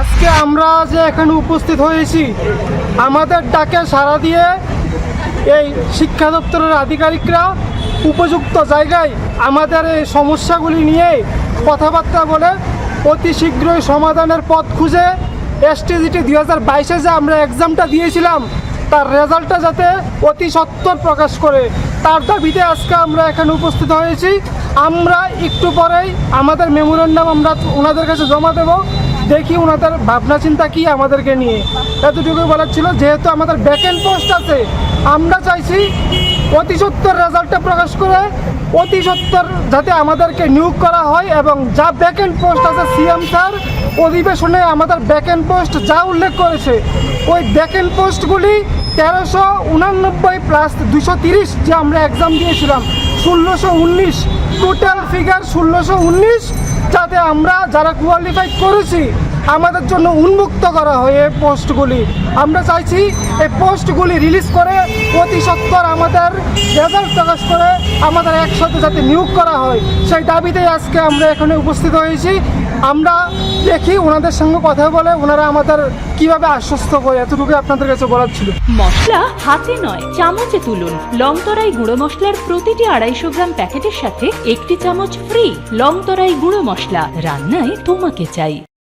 আজকে আমরা যে এখানে উপস্থিত হয়েছি, আমাদের ডাকে সাড়া দিয়ে এই শিক্ষা দপ্তরের আধিকারিকরা উপযুক্ত জায়গায় আমাদের এই সমস্যাগুলি নিয়ে কথাবার্তা বলে অতি শীঘ্রই সমাধানের পথ খুঁজে এসটিজিটি দুই হাজার বাইশে যে আমরা এক্সামটা দিয়েছিলাম, তার রেজাল্টটা যাতে অতি সত্বর প্রকাশ করে। তার দাবিতে আজকে আমরা এখানে উপস্থিত হয়েছি। আমরা একটু পরেই আমাদের মেমোরেন্ডাম আমরা ওনাদের কাছে জমা দেব। দেখি ওনাদের ভাবনা চিন্তা কি আমাদেরকে নিয়ে। এতটুকু বলার ছিল, যেহেতু আমাদের ব্যাকেন্ড পোস্ট আছে, আমরা চাইছি অতি সত্তর রেজাল্টটা প্রকাশ করে, অতি সত্তর যাতে আমাদেরকে নিয়োগ করা হয় এবং যা ব্যাকেন্ড পোস্ট আছে, সিএম স্যার অধিবেশনে আমাদের ব্যাকেন্ড পোস্ট যা উল্লেখ করেছে, ওই ব্যাকেন্ড পোস্টগুলি তেরোশো উনানব্বই প্লাস দুশো তিরিশ যে আমরা এক্সাম দিয়েছিলাম, ষোলোশো উনিশ টোটাল ফিগার ষোলোশো উনিশ যাতে আমরা যারা কোয়ালিফাই করেছি আমাদের জন্য উন্মুক্ত করা হয় এই পোস্টগুলি। আমরা চাইছি এই পোস্টগুলি রিলিজ করে অতি সত্তর আমাদের রেজাল্ট প্রকাশ করে আমাদের একসাথে যাতে নিয়োগ করা হয়। সেই দাবিতেই আজকে আমরা এখানে উপস্থিত হয়েছি। আমরা দেখি ওনাদের সঙ্গে কথা বলে ওনারা আমাদের কীভাবে আশ্বস্ত করে এতটুকু আপনাদের কাছে বলার ছিল। মশলা হাতে নয়, চামচে তুলুন। লংতরাই গুঁড়ো মশলার প্রতিটি আড়াইশো গ্রাম প্যাকেটের সাথে একটি চামচ ফ্রি লংতরাই গুঁড়ো মশলা। রান্নায় তোমাকে চাই।